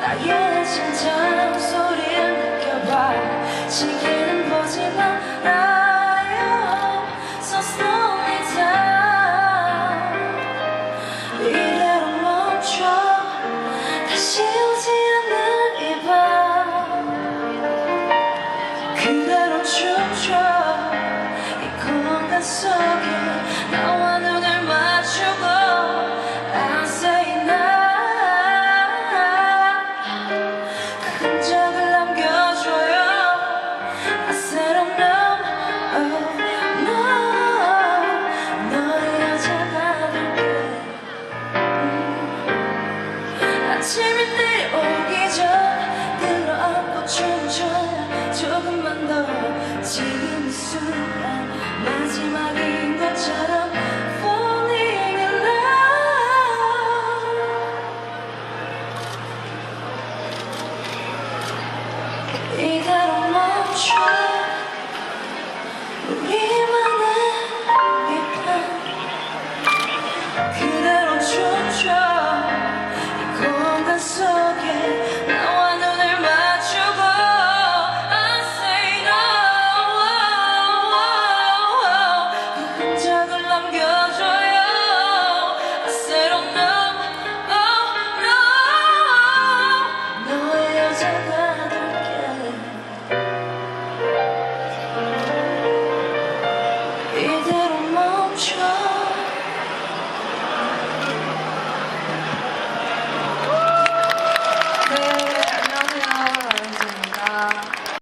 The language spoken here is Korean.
나의 진짜 소리를 느껴봐 지금은 보지 마라 아침이 때오기 전 끌어안고 춤춰 조금만 더 지금 이 순간 마지막인 것처럼 Is